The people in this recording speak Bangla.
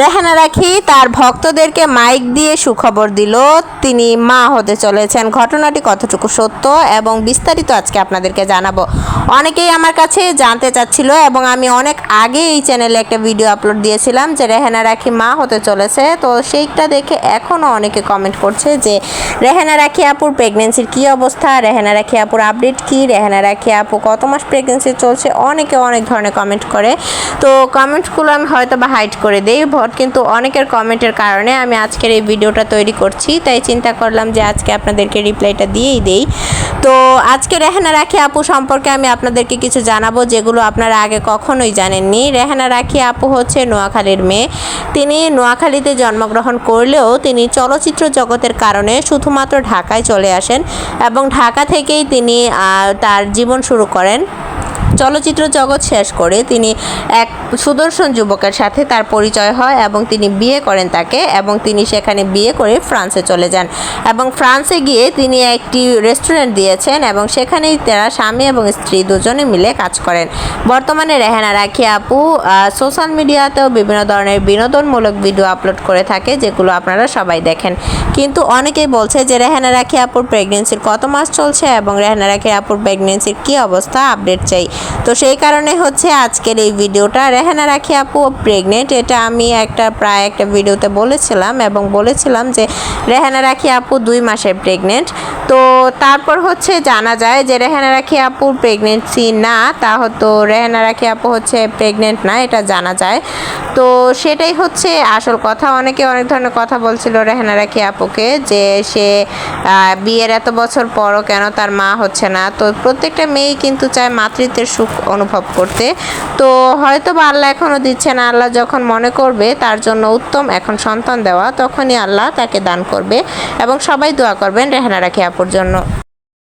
রেহানা রাখি তার ভক্তদেরকে মাইক দিয়ে সুখবর দিল। তিনি মা হতে চলেছেন। ঘটনাটি কতটুকু সত্য এবং বিস্তারিত আজকে আপনাদেরকে জানাব। অনেকেই আমার কাছে জানতে চাচ্ছিল এবং আমি অনেক আগে এই চ্যানেলে একটা ভিডিও আপলোড দিয়েছিলাম যে রেহানা রাখি মা হতে চলেছে। তো সেইটা দেখে এখনও অনেকে কমেন্ট করছে যে, রেহানা রাখি আপুর প্রেগনেন্সির কী অবস্থা? রেহানা রাখি আপুর আপডেট কী? রেহানা রাখি আপু কত মাস প্রেগনেন্সি চলছে? অনেকে অনেক ধরনের কমেন্ট করে। তো কমেন্টগুলো আমি হয়তো বা হাইড করে দিই। ভট কিন্তু অনেকের কমেন্টের কারণে আমি আজকের এই ভিডিওটা তৈরি করছি। তাই চিন্তা করলাম যে আজকে আপনাদেরকে রিপ্লাইটা দিয়েই দেই। তো আজকে রেহানা রাখি আপু সম্পর্কে আমি আপনাদেরকে কিছু জানাব যেগুলো আপনারা আগে কখনোই জানেননি। রেহানা রাখি আপু হচ্ছে নোয়াখালীর মেয়ে। তিনি নোয়াখালীতে জন্মগ্রহণ করলেও তিনি চলচ্চিত্র জগতের কারণে শুধুমাত্র ঢাকায় চলে আসেন এবং ঢাকা থেকেই তিনি তার জীবন শুরু করেন। চলচ্চিত্র জগৎ শেষ করে তিনি এক সুদর্শন যুবকের সাথে তার পরিচয় হয় এবং তিনি বিয়ে করেন তাকে এবং তিনি সেখানে বিয়ে করে ফ্রান্সে চলে যান। এবং ফ্রান্সে গিয়ে তিনি একটি রেস্টুরেন্ট দিয়েছেন এবং সেখানেই তারা স্বামী এবং স্ত্রী দুজনে মিলে কাজ করেন। বর্তমানে রেহানা রাখি আপু সোশ্যাল মিডিয়াতেও বিভিন্ন ধরনের বিনোদনমূলক ভিডিও আপলোড করে থাকে যেগুলো আপনারা সবাই দেখেন। কিন্তু অনেকেই বলছে যে রেহানা রাখি আপুর প্রেগনেন্সির কত মাস চলছে এবং রেহানা রাখি আপুর প্রেগনেন্সির কী অবস্থা আপডেট চাই। তো সেই কারণে হচ্ছে আজকের এই ভিডিওটা। রেহানা রাখি আপু প্রেগনেন্ট এটা আমি একটা প্রায় একটা ভিডিওতে বলেছিলাম এবং বলেছিলাম যে রেহানা রাখি আপু দুই মাসের প্রেগনেন্ট তো তারপর হচ্ছে জানা যায় যে রেহানা রাখি আপুর প্রেগনেন্সি না, তা হতো রেহানা রাখি আপু হচ্ছে প্রেগনেন্ট না, এটা জানা যায়। তো সেটাই হচ্ছে আসল কথা। অনেকে অনেক ধরনের কথা বলছিল রেহানা রাখি আপুকে যে সে বিয়ের এত বছর পরও কেন তার মা হচ্ছে না। তো প্রত্যেকটা মেয়েই কিন্তু চায় মাতৃত্বের সুখ অনুভব করতে। তো হয়তো বা আল্লাহ এখনও দিচ্ছে না। আল্লাহ যখন মনে করবে তার জন্য উত্তম। এখন সন্তান দেওয়া, তখনই আল্লাহ তাকে দান করবে। এবং সবাই দোয়া করবেন রেহানা রাখি আপুর জন্য।